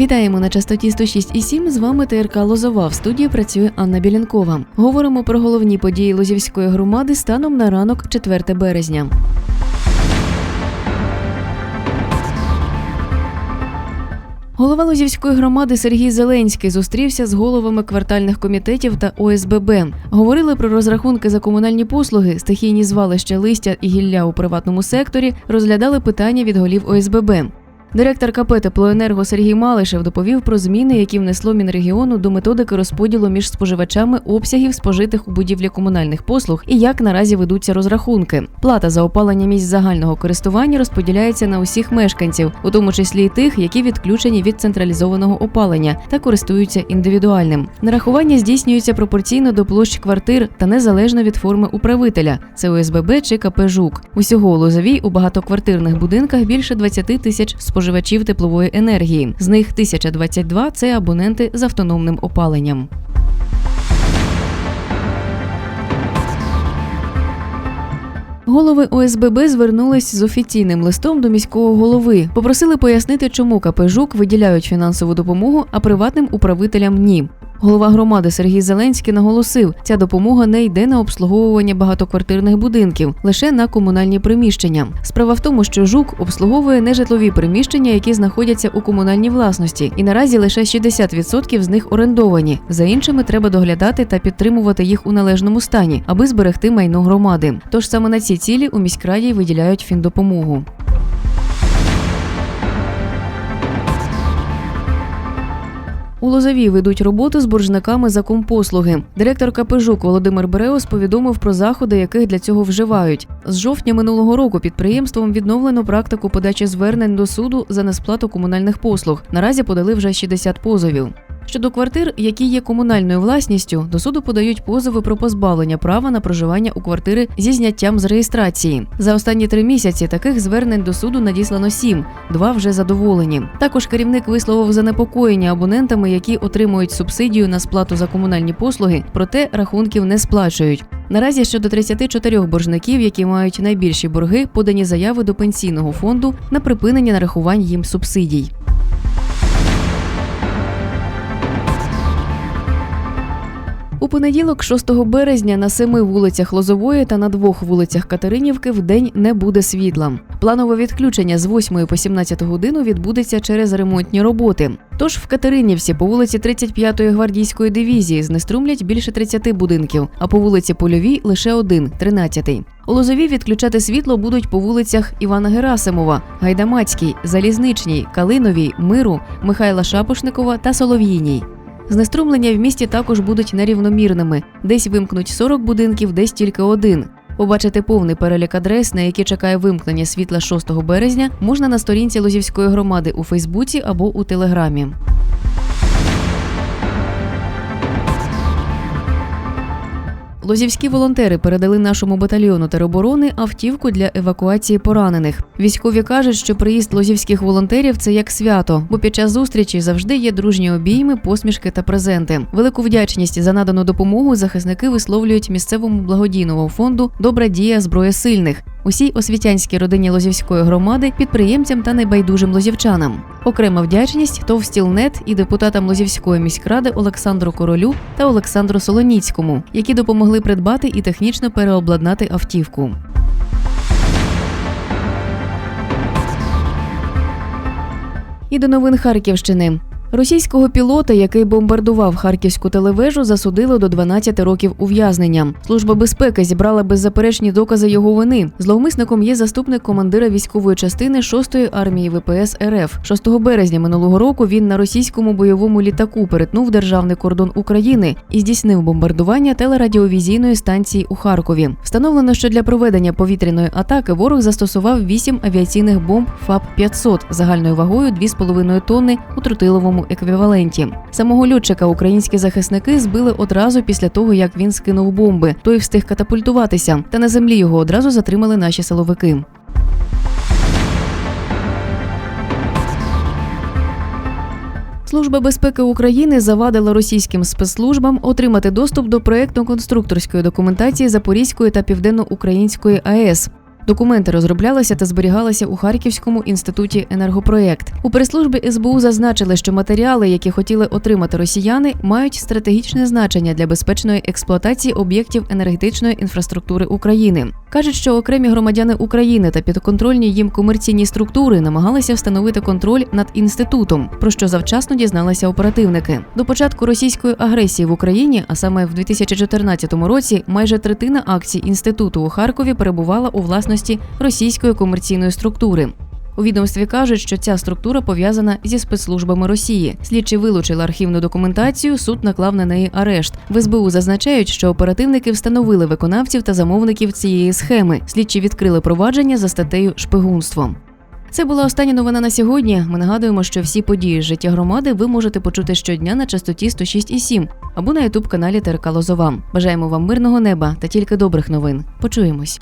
Вітаємо на частоті 106,7. З вами ТРК Лозова. В студії працює Анна Білянкова. Говоримо про головні події Лозівської громади станом на ранок 4 березня. Голова Лозівської громади Сергій Зеленський зустрівся з головами квартальних комітетів та ОСББ. Говорили про розрахунки за комунальні послуги, стихійні звалища листя і гілля у приватному секторі, розглядали питання від голів ОСББ. Директор КП «Теплоенерго» Сергій Малишев доповів про зміни, які внесло Мінрегіону до методики розподілу між споживачами обсягів спожитих у будівлі комунальних послуг і як наразі ведуться розрахунки. Плата за опалення місць загального користування розподіляється на усіх мешканців, у тому числі й тих, які відключені від централізованого опалення та користуються індивідуальним. Нарахування здійснюється пропорційно до площ квартир та незалежно від форми управителя це ОСББ чи КП «Жук». Усього у Лозовій у багатоквартирних будинках більше 20 тисяч споживачів теплової енергії. З них 1022 – це абоненти з автономним опаленням. Голови ОСББ звернулись з офіційним листом до міського голови. Попросили пояснити, чому КП «Жук» виділяють фінансову допомогу, а приватним управителям ні. Голова громади Сергій Зеленський наголосив, ця допомога не йде на обслуговування багатоквартирних будинків, лише на комунальні приміщення. Справа в тому, що жук обслуговує нежитлові приміщення, які знаходяться у комунальній власності, і наразі лише 60% з них орендовані. За іншими треба доглядати та підтримувати їх у належному стані, аби зберегти майно громади. Тож саме на ці цілі у міськраді виділяють фіндопомогу. У Лозовій ведуть роботи з боржниками за компослуги. Директор КПЖУК Володимир Береус повідомив про заходи, яких для цього вживають. З жовтня минулого року підприємством відновлено практику подачі звернень до суду за несплату комунальних послуг. Наразі подали вже 60 позовів. Щодо квартир, які є комунальною власністю, до суду подають позови про позбавлення права на проживання у квартири зі зняттям з реєстрації. За останні три місяці таких звернень до суду надіслано сім, два вже задоволені. Також керівник висловив занепокоєння абонентами, які отримують субсидію на сплату за комунальні послуги, проте рахунків не сплачують. Наразі щодо 34 боржників, які мають найбільші борги, подані заяви до пенсійного фонду на припинення нарахувань їм субсидій. Понеділок, 6 березня, на семи вулицях Лозової та на двох вулицях Катеринівки в день не буде світла. Планове відключення з 8 по 17 годину відбудеться через ремонтні роботи. Тож в Катеринівці по вулиці 35-ї гвардійської дивізії знеструмлять більше 30 будинків, а по вулиці Польовій лише один 13-й. У Лозові відключати світло будуть по вулицях Івана Герасимова, Гайдамацькій, Залізничній, Калиновій, Миру, Михайла Шапошникова та Солов'їній. Знеструмлення в місті також будуть нерівномірними. Десь вимкнуть 40 будинків, десь тільки один. Побачити повний перелік адрес, на які чекає вимкнення світла 6 березня, можна на сторінці Лозівської громади у Фейсбуці або у Телеграмі. Лозівські волонтери передали нашому батальйону тероборони автівку для евакуації поранених. Військові кажуть, що приїзд лозівських волонтерів це як свято, бо під час зустрічі завжди є дружні обійми, посмішки та презенти. Велику вдячність за надану допомогу захисники висловлюють місцевому благодійному фонду Добра дія зброя сильних. Усій освітянській родині Лозівської громади, підприємцям та небайдужим лозівчанам. Окрема вдячність Товстілнет і депутатам Лозівської міськради Олександру Королю та Олександру Солоніцькому, які допомогли придбати і технічно переобладнати автівку. І до новин Харківщини. Російського пілота, який бомбардував харківську телевежу, засудили до 12 років ув'язнення. Служба безпеки зібрала беззаперечні докази його вини. Зловмисником є заступник командира військової частини 6-ї армії ВПС РФ. 6 березня минулого року він на російському бойовому літаку перетнув державний кордон України і здійснив бомбардування телерадіовізійної станції у Харкові. Встановлено, що для проведення повітряної атаки ворог застосував 8 авіаційних бомб ФАП 500 загальною вагою 2,5 тонни у тротиловому еквіваленті. Самого льотчика українські захисники збили одразу після того, як він скинув бомби. Той встиг катапультуватися, та на землі його одразу затримали наші силовики. Служба безпеки України завадила російським спецслужбам отримати доступ до проєктно-конструкторської документації Запорізької та Південно-Української АЕС. Документи розроблялися та зберігалися у Харківському інституті енергопроєкт. У прес-службі СБУ зазначили, що матеріали, які хотіли отримати росіяни, мають стратегічне значення для безпечної експлуатації об'єктів енергетичної інфраструктури України. кажуть, що окремі громадяни України та підконтрольні їм комерційні структури намагалися встановити контроль над інститутом, про що завчасно дізналися оперативники. До початку російської агресії в Україні, а саме в 2014 році, майже третина акцій інституту у Харкові перебувала у власності російської комерційної структури. У відомстві кажуть, що ця структура пов'язана зі спецслужбами Росії. Слідчі вилучили архівну документацію, суд наклав на неї арешт. В СБУ зазначають, що оперативники встановили виконавців та замовників цієї схеми. Слідчі відкрили провадження за статтею шпигунство. Це була остання новина на сьогодні. Ми нагадуємо, що всі події з життя громади ви можете почути щодня на частоті 106,7 або на ютуб каналі ТРК Лозова. Бажаємо вам мирного неба та тільки добрих новин. Почуємось.